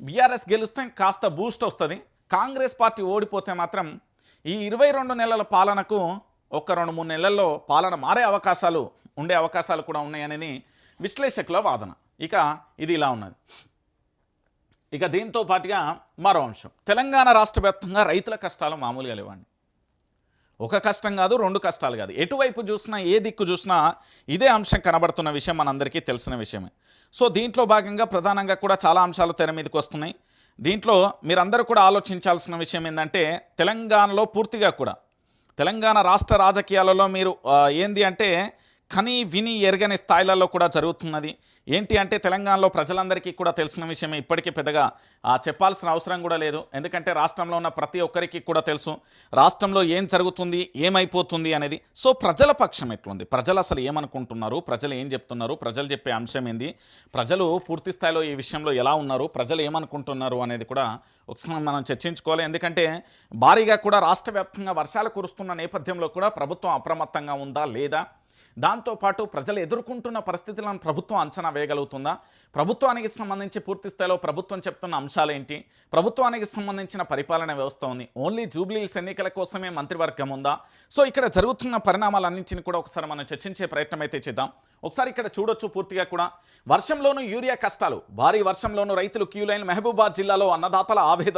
BRS గెలిస్తే కాస్త Boost వస్తుంది. కాంగ్రెస్ పార్టీ ఓడిపోతే మాత్రం ఈ ఇరవై రెండు నెలల పాలనకు ఒక రెండు మూడు నెలల్లో పాలన మారే అవకాశాలు ఉండే అవకాశాలు కూడా ఉన్నాయనేది విశ్లేషకుల వాదన. ఇక ఇది ఇలా ఉన్నది. ఇక దీంతో పాటుగా మరో అంశం. తెలంగాణ రాష్ట్ర వ్యాప్తంగా రైతుల కష్టాలు మామూలుగా లేవండి. ఒక కష్టం కాదు రెండు కష్టాలు కాదు. ఎటువైపు చూసినా ఏ దిక్కు చూసినా ఇదే అంశం కనబడుతున్న విషయం మనందరికీ తెలిసిన విషయమే. సో దీంట్లో భాగంగా ప్రధానంగా కూడా చాలా అంశాలు తెర మీదకి వస్తున్నాయి. దీంట్లో మీరందరూ కూడా ఆలోచించాల్సిన విషయం ఏంటంటే తెలంగాణలో పూర్తిగా కూడా తెలంగాణ రాష్ట్ర రాజకీయాలలో మీరు ఏంది అంటే కని విని ఎరగని స్థాయిలలో కూడా జరుగుతున్నది. ఏంటి అంటే తెలంగాణలో ప్రజలందరికీ కూడా తెలిసిన విషయమే. ఇప్పటికీ పెద్దగా చెప్పాల్సిన అవసరం కూడా లేదు. ఎందుకంటే రాష్ట్రంలో ఉన్న ప్రతి ఒక్కరికి కూడా తెలుసు రాష్ట్రంలో ఏం జరుగుతుంది ఏమైపోతుంది అనేది. సో ప్రజల పక్షం ఎట్లుంది? ప్రజలు అసలు ఏమనుకుంటున్నారు? ప్రజలు ఏం చెప్తున్నారు? ప్రజలు చెప్పే అంశం ఏంది? ప్రజలు పూర్తి స్థాయిలో ఈ విషయంలో ఎలా ఉన్నారు? ప్రజలు ఏమనుకుంటున్నారు అనేది కూడా ఒకసారి మనం చర్చించుకోవాలి. ఎందుకంటే భారీగా కూడా రాష్ట్ర వ్యాప్తంగా వర్షాలు కురుస్తున్న నేపథ్యంలో కూడా ప్రభుత్వం అప్రమత్తంగా ఉందా లేదా? దాంతోపాటు ప్రజలు ఎదుర్కొంటున్న పరిస్థితులను ప్రభుత్వం అంచనా వేయగలుగుతుందా? ప్రభుత్వానికి సంబంధించి పూర్తి స్థాయిలో ప్రభుత్వం చెప్తున్న అంశాలు ఏంటి ప్రభుత్వానికి సంబంధించిన పరిపాలన వ్యవస్థ ఉంది. ఓన్లీ జూబ్లీల్స్ ఎన్నికల కోసమే మంత్రివర్గం ఉందా? సో ఇక్కడ జరుగుతున్న పరిణామాలన్నింటిని కూడా ఒకసారి మనం చర్చించే ప్రయత్నం అయితే చేద్దాం. ఒకసారి ఇక్కడ చూడొచ్చు పూర్తిగా కూడా. వర్షంలోనూ యూరియా కష్టాలు. భారీ వర్షంలోనూ రైతులు క్యూలైన్ మహబూబాద్ జిల్లాలో అన్నదాతల ఆవేదన